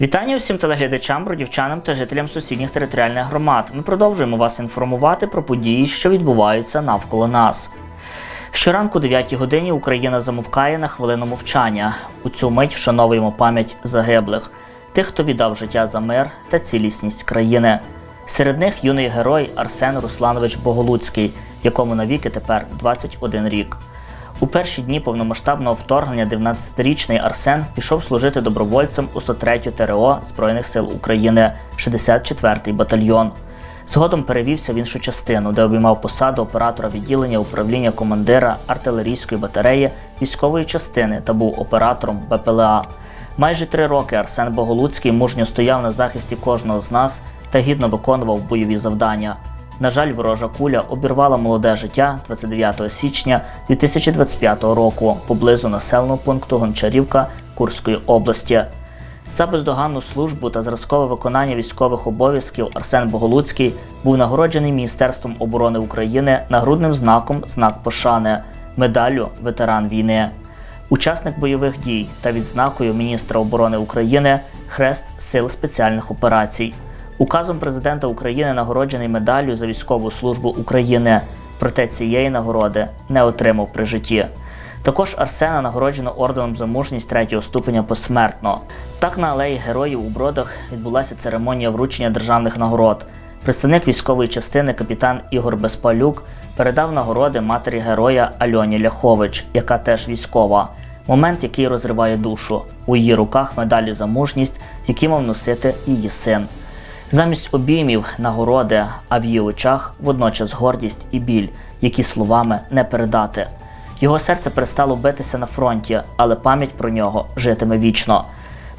Вітання усім телеглядачам, бродівчанам та жителям сусідніх територіальних громад. Ми продовжуємо вас інформувати про події, що відбуваються навколо нас. Щоранку о 9 годині Україна замовкає на хвилину мовчання. У цю мить вшановуємо пам'ять загиблих, тих, хто віддав життя за мир та цілісність країни. Серед них юний герой Арсен Русланович Боголуцький, якому навіки тепер 21 рік. У перші дні повномасштабного вторгнення 19-річний Арсен пішов служити добровольцем у 103 ТРО Збройних сил України, 64-й батальйон. Згодом перевівся в іншу частину, де обіймав посаду оператора відділення управління командира артилерійської батареї військової частини та був оператором БПЛА. Майже три роки Арсен Боголуцький мужньо стояв на захисті кожного з нас та гідно виконував бойові завдання. На жаль, ворожа куля обірвала молоде життя 29 січня 2025 року поблизу населеного пункту Гончарівка Курської області. За бездоганну службу та зразкове виконання військових обов'язків Арсен Боголуцький був нагороджений Міністерством оборони України нагрудним знаком Знак пошани, медаллю Ветеран війни. Учасник бойових дій та відзнакою міністра оборони України Хрест Сил спеціальних операцій. Указом президента України нагороджений медаллю за військову службу України, проте цієї нагороди не отримав при житті. Також Арсена нагороджено орденом за мужність третього ступеня посмертно. Так на алеї героїв у Бродах відбулася церемонія вручення державних нагород. Представник військової частини капітан Ігор Безпалюк передав нагороди матері героя Альоні Ляхович, яка теж військова. Момент, який розриває душу. У її руках медалі за мужність, які мав носити її син. Замість обіймів нагороди, а в її очах водночас гордість і біль, які словами не передати. Його серце перестало битися на фронті, але пам'ять про нього житиме вічно.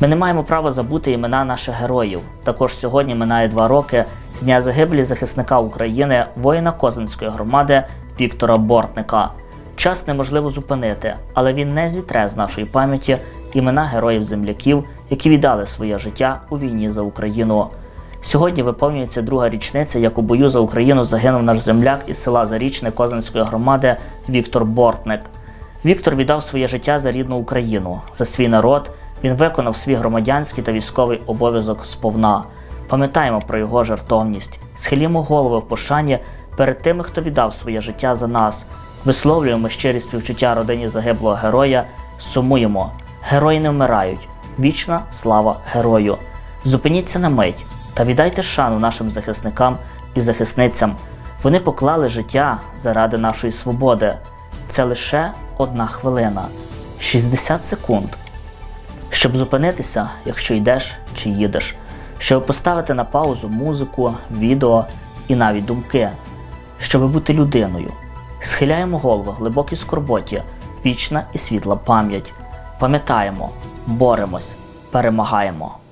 Ми не маємо права забути імена наших героїв. Також сьогодні минає два роки з дня загибелі захисника України, воїна Козинської громади Віктора Бортника. Час неможливо зупинити, але він не зітре з нашої пам'яті імена героїв-земляків, які віддали своє життя у війні за Україну. Сьогодні виповнюється друга річниця, як у бою за Україну загинув наш земляк із села Зарічне Козинської громади Віктор Бортник. Віктор віддав своє життя за рідну Україну, за свій народ. Він виконав свій громадянський та військовий обов'язок сповна. Пам'ятаємо про його жертовність, схилімо голови в пошані перед тими, хто віддав своє життя за нас. Висловлюємо щирі співчуття родині загиблого героя, сумуємо. Герої не вмирають. Вічна слава герою. Зупиніться на мить та віддайте шану нашим захисникам і захисницям. Вони поклали життя заради нашої свободи. Це лише одна хвилина 60 секунд. Щоб зупинитися, якщо йдеш чи їдеш, щоб поставити на паузу музику, відео і навіть думки, щоб бути людиною. Схиляємо голову глибокій скорботі, вічна і світла пам'ять. Пам'ятаємо, боремось, перемагаємо.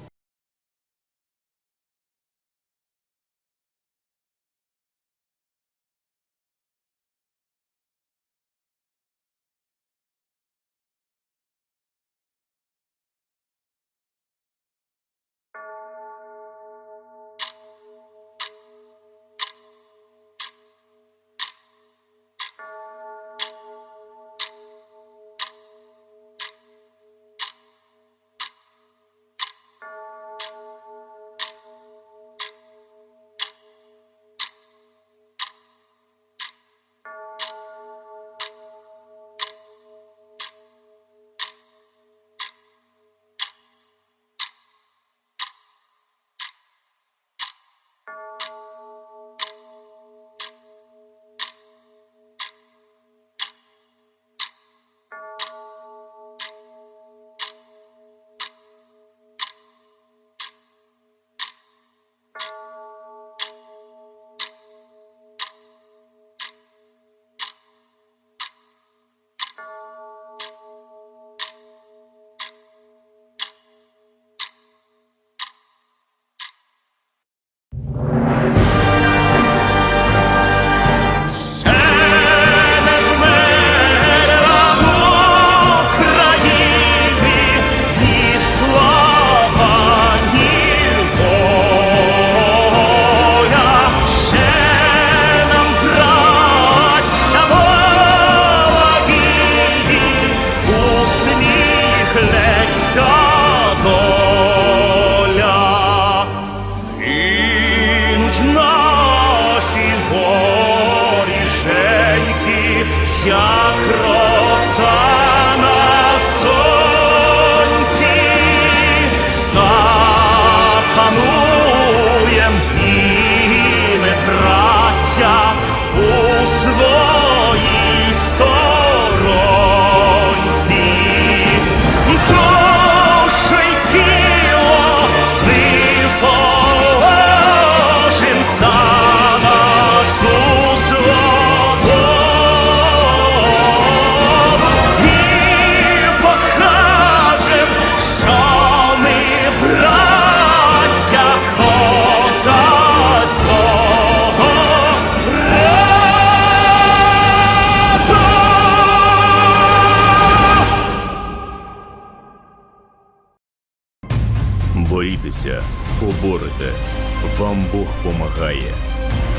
Помагає.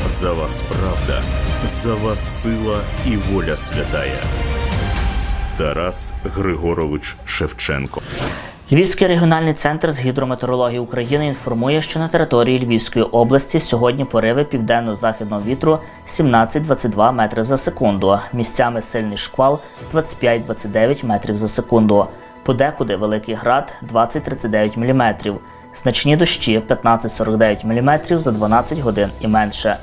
За вас правда, за вас сила і воля святая. Тарас Григорович Шевченко. Львівський регіональний центр з гідрометеорології України інформує, що на території Львівської області сьогодні пориви південно-західного вітру 17-22 метрів за секунду. Місцями сильний шквал 25-29 метрів за секунду. Подекуди великий град 20-39 мм. Значні дощі 15-49 мм за 12 годин і менше.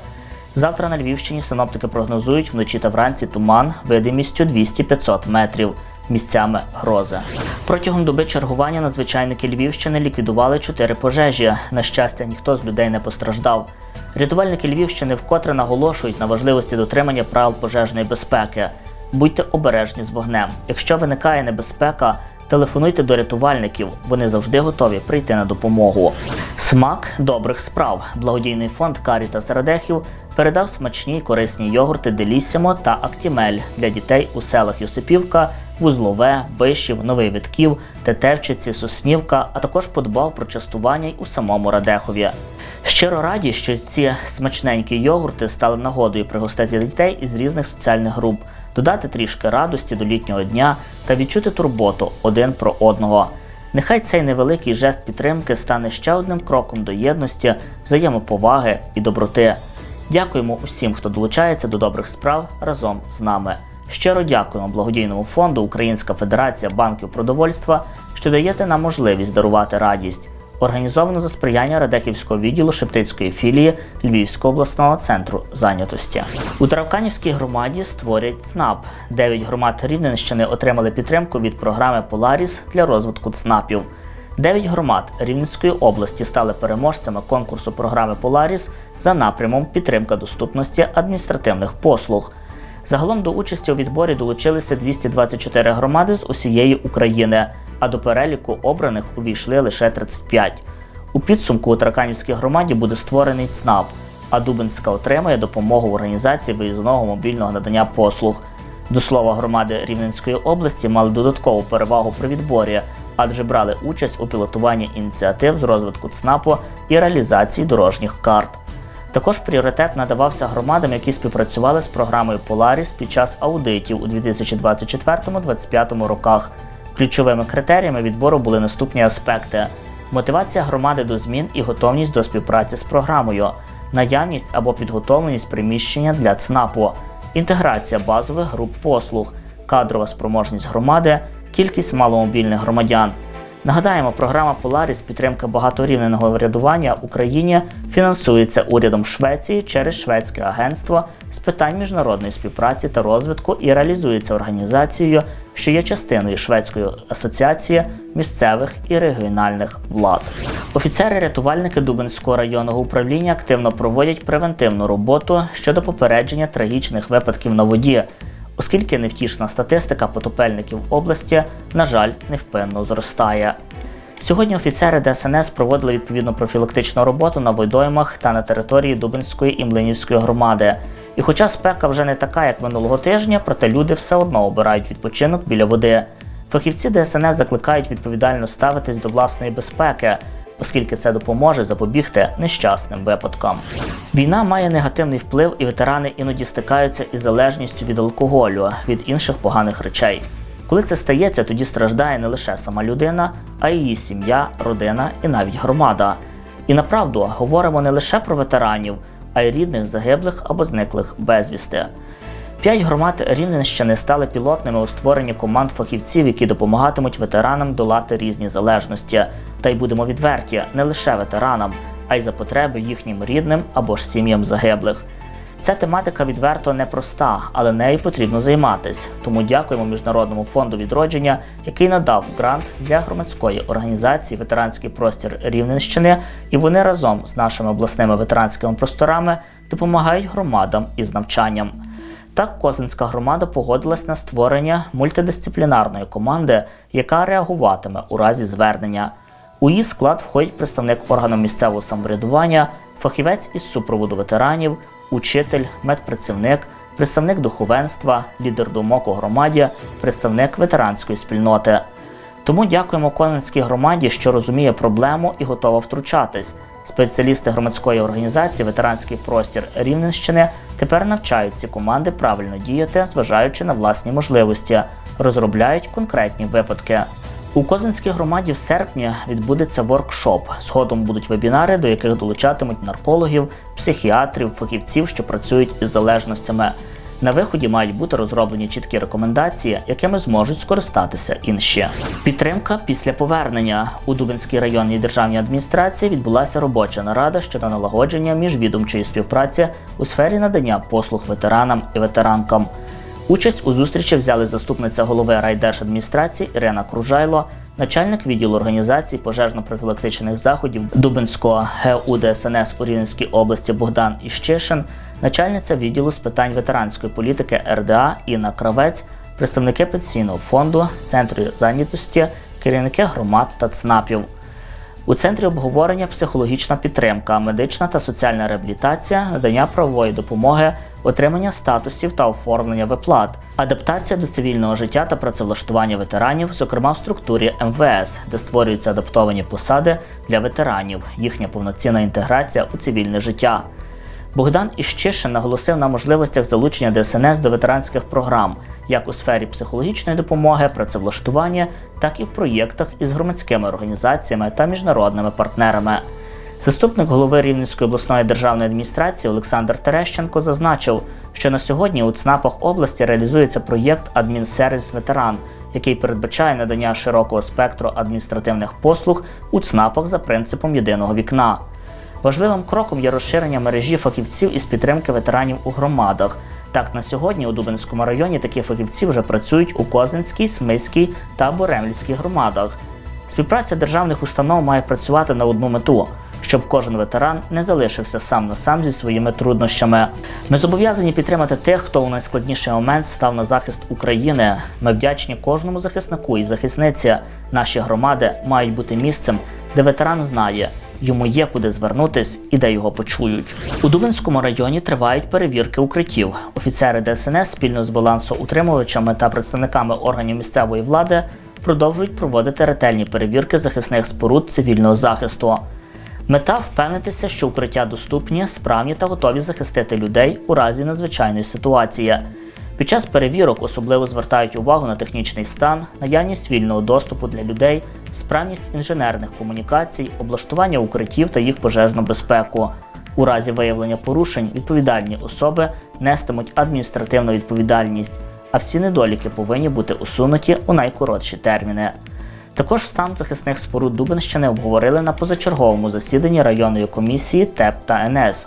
Завтра на Львівщині синоптики прогнозують вночі та вранці туман видимістю 200-500 метрів. Місцями грози. Протягом доби чергування надзвичайники Львівщини ліквідували чотири пожежі. На щастя, ніхто з людей не постраждав. Рятувальники Львівщини вкотре наголошують на важливості дотримання правил пожежної безпеки. Будьте обережні з вогнем. Якщо виникає небезпека, телефонуйте до рятувальників. Вони завжди готові прийти на допомогу. Смак добрих справ. Благодійний фонд Карітас Радехів передав смачні й корисні йогурти Делісімо та Актімель для дітей у селах Йосипівка, Вузлове, Бишів, Новий Витків, Тетевчиці, Соснівка, а також подбав про частування й у самому Радехові. Щиро раді, що ці смачненькі йогурти стали нагодою пригостити дітей із різних соціальних груп, додати трішки радості до літнього дня та відчути турботу один про одного. Нехай цей невеликий жест підтримки стане ще одним кроком до єдності, взаємоповаги і доброти. Дякуємо усім, хто долучається до добрих справ разом з нами. Щиро дякуємо благодійному фонду Українська Федерація банків продовольства, що даєте нам можливість дарувати радість. Організовано за сприяння Радехівського відділу Шептицької філії Львівського обласного центру зайнятості. У Таравканівській громаді створять ЦНАП. Дев'ять громад Рівненщини отримали підтримку від програми Поларіс для розвитку ЦНАПів. Дев'ять громад Рівненської області стали переможцями конкурсу програми Поларіс за напрямом підтримка доступності адміністративних послуг. Загалом до участі у відборі долучилися 224 громади з усієї України, а до переліку обраних увійшли лише 35. У підсумку у Тараканівській громаді буде створений ЦНАП, а Дубинська отримає допомогу в організації виїзного мобільного надання послуг. До слова, громади Рівненської області мали додаткову перевагу при відборі, адже брали участь у пілотуванні ініціатив з розвитку ЦНАПу і реалізації дорожніх карт. Також пріоритет надавався громадам, які співпрацювали з програмою Polaris під час аудитів у 2024-2025 роках. Ключовими критеріями відбору були наступні аспекти: мотивація громади до змін і готовність до співпраці з програмою, наявність або підготовленість приміщення для ЦНАПу, інтеграція базових груп послуг, кадрова спроможність громади, кількість маломобільних громадян. Нагадаємо, програма Polaris підтримка багаторівневого врядування Україні фінансується урядом Швеції через Шведське агентство з питань міжнародної співпраці та розвитку і реалізується організацією, що є частиною Шведської асоціації місцевих і регіональних влад. Офіцери-рятувальники Дубинського районного управління активно проводять превентивну роботу щодо попередження трагічних випадків на воді оскільки невтішна статистика потопельників області, на жаль, невпинно зростає. Сьогодні офіцери ДСНС проводили відповідну профілактичну роботу на водоймах та на території Дубинської і Млинівської громади. І хоча спека вже не така, як минулого тижня, проте люди все одно обирають відпочинок біля води. Фахівці ДСНС закликають відповідально ставитись до власної безпеки, оскільки це допоможе запобігти нещасним випадкам. Війна має негативний вплив, і ветерани іноді стикаються із залежністю від алкоголю, від інших поганих речей. Коли це стається, тоді страждає не лише сама людина, а й її сім'я, родина і навіть громада. І направду говоримо не лише про ветеранів, а й рідних загиблих або зниклих безвісти. П'ять громад Рівненщини стали пілотними у створенні команд фахівців, які допомагатимуть ветеранам долати різні залежності. Та й будемо відверті, не лише ветеранам, а й за потреби їхнім рідним або ж сім'ям загиблих. Ця тематика відверто непроста, але нею потрібно займатися. Тому дякуємо Міжнародному фонду відродження, який надав грант для громадської організації Ветеранський простір Рівненщини, і вони разом з нашими обласними ветеранськими просторами допомагають громадам із навчанням. Так, Козинська громада погодилась на створення мультидисциплінарної команди, яка реагуватиме у разі звернення. У її склад входять представник органу місцевого самоврядування, фахівець із супроводу ветеранів, учитель, медпрацівник, представник духовенства, лідер думок у громаді, представник ветеранської спільноти. Тому дякуємо Конинській громаді, що розуміє проблему і готова втручатись. Спеціалісти громадської організації Ветеранський простір Рівненщини тепер навчають ці команди правильно діяти, зважаючи на власні можливості, розробляють конкретні випадки. У Козинській громаді в серпні відбудеться воркшоп. Згодом будуть вебінари, до яких долучатимуть наркологів, психіатрів, фахівців, що працюють із залежностями. На виході мають бути розроблені чіткі рекомендації, якими зможуть скористатися інші. Підтримка після повернення у Дубинській районній державній адміністрації відбулася робоча нарада щодо налагодження міжвідомчої співпраці у сфері надання послуг ветеранам і ветеранкам. Участь у зустрічі взяли заступниця голови райдержадміністрації Ірина Кружайло, начальник відділу організації пожежно-профілактичних заходів Дубинського ГУ ДСНС у Рівненській області Богдан Іщишин, начальниця відділу з питань ветеранської політики РДА Інна Кравець, представники пенсійного фонду, центру зайнятості, керівники громад та ЦНАПів. У центрі обговорення психологічна підтримка, медична та соціальна реабілітація, надання правової допомоги, отримання статусів та оформлення виплат, адаптація до цивільного життя та працевлаштування ветеранів, зокрема в структурі МВС, де створюються адаптовані посади для ветеранів, їхня повноцінна інтеграція у цивільне життя. Богдан Іщишин наголосив на можливостях залучення ДСНС до ветеранських програм, як у сфері психологічної допомоги, працевлаштування, так і в проєктах із громадськими організаціями та міжнародними партнерами. Заступник голови Рівненської обласної державної адміністрації Олександр Терещенко зазначив, що на сьогодні у ЦНАПах області реалізується проєкт Адмінсервіс ветеран, який передбачає надання широкого спектру адміністративних послуг у ЦНАПах за принципом єдиного вікна. Важливим кроком є розширення мережі фахівців із підтримки ветеранів у громадах. Так, на сьогодні у Дубинському районі такі фахівці вже працюють у Козинській, Смиській та Боремлівській громадах. Співпраця державних установ має працювати на одну мету, щоб кожен ветеран не залишився сам на сам зі своїми труднощами. Ми зобов'язані підтримати тих, хто у найскладніший момент став на захист України. Ми вдячні кожному захиснику і захисниці. Наші громади мають бути місцем, де ветеран знає. Йому є куди звернутись і де його почують. У Дубинському районі тривають перевірки укриттів. Офіцери ДСНС спільно з балансоутримувачами та представниками органів місцевої влади продовжують проводити ретельні перевірки захисних споруд цивільного захисту. Мета впевнитися, що укриття доступні, справні та готові захистити людей у разі надзвичайної ситуації. Під час перевірок особливо звертають увагу на технічний стан, наявність вільного доступу для людей, справність інженерних комунікацій, облаштування укриттів та їх пожежну безпеку. У разі виявлення порушень відповідальні особи нестимуть адміністративну відповідальність, а всі недоліки повинні бути усунуті у найкоротші терміни. Також стан захисних споруд Дубенщини обговорили на позачерговому засіданні районної комісії ТЕП та НС.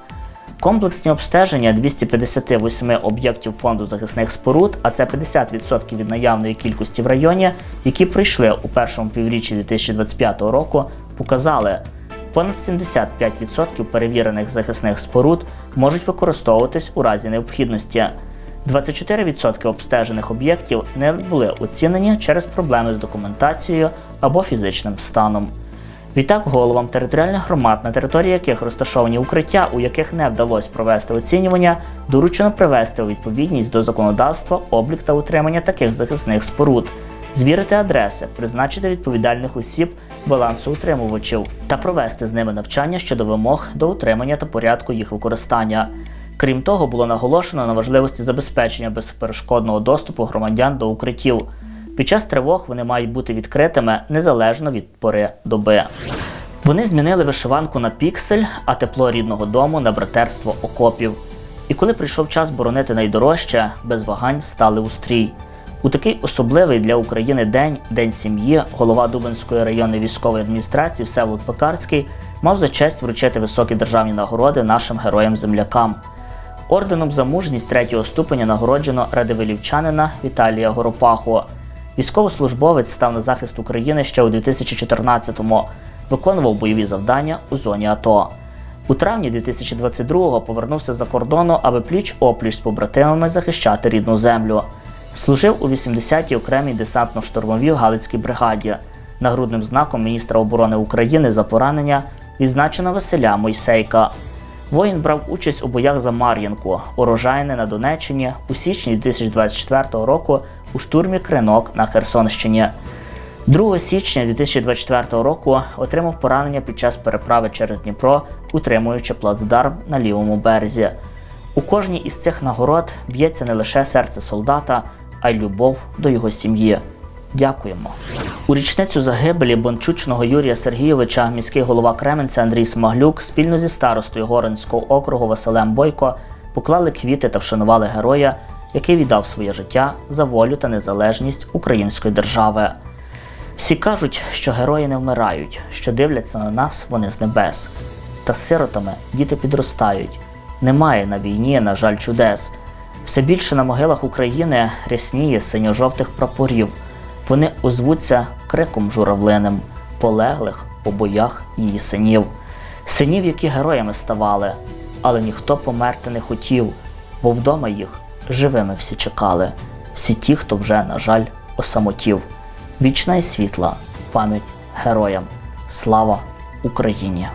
Комплексні обстеження 258 об'єктів фонду захисних споруд, а це 50% від наявної кількості в районі, які прийшли у першому півріччі 2025 року, показали, понад 75% перевірених захисних споруд можуть використовуватись у разі необхідності. 24% обстежених об'єктів не були оцінені через проблеми з документацією або фізичним станом. Відтак, головам територіальних громад, на території яких розташовані укриття, у яких не вдалося провести оцінювання, доручено привести у відповідність до законодавства облік та утримання таких захисних споруд, звірити адреси, призначити відповідальних осіб балансоутримувачів та провести з ними навчання щодо вимог до утримання та порядку їх використання. Крім того, було наголошено на важливості забезпечення безперешкодного доступу громадян до укриттів. Під час тривог вони мають бути відкритими незалежно від пори доби. Вони змінили вишиванку на піксель, а тепло рідного дому на братерство окопів. І коли прийшов час боронити найдорожче, без вагань стали у стрій. У такий особливий для України день, День сім'ї, голова Дубинської районної військової адміністрації Всеволод Пекарський мав за честь вручити високі державні нагороди нашим героям-землякам. Орденом за мужність третього ступеня нагороджено радивилівчанина Віталія Горопаху. Військовослужбовець став на захист України ще у 2014-му, виконував бойові завдання у зоні АТО. У травні 2022-го повернувся за кордону, аби пліч-опліч з побратимами захищати рідну землю. Служив у 80-й окремій десантно-штурмовій Галицькій бригаді. Нагрудним знаком міністра оборони України за поранення відзначено Василя Мойсейка. Воїн брав участь у боях за Мар'їнку, урожайне на Донеччині у січні 2024 року у штурмі Кринок на Херсонщині. 2 січня 2024 року отримав поранення під час переправи через Дніпро, утримуючи плацдарм на лівому березі. У кожній із цих нагород б'ється не лише серце солдата, а й любов до його сім'ї. Дякуємо. У річницю загибелі бончучного Юрія Сергійовича міський голова Кременця Андрій Смаглюк спільно зі старостою Горинського округу Василем Бойко поклали квіти та вшанували героя, який віддав своє життя за волю та незалежність української держави. Всі кажуть, що герої не вмирають, що дивляться на нас вони з небес. Та сиротами діти підростають. Немає на війні, на жаль, чудес. Все більше на могилах України рясніє синьо-жовтих прапорів. Вони озвуться криком журавлиним, полеглих у боях її синів. Синів, які героями ставали, але ніхто померти не хотів, бо вдома їх живими всі чекали. Всі ті, хто вже, на жаль, осамотів. Вічна і світла пам'ять героям. Слава Україні!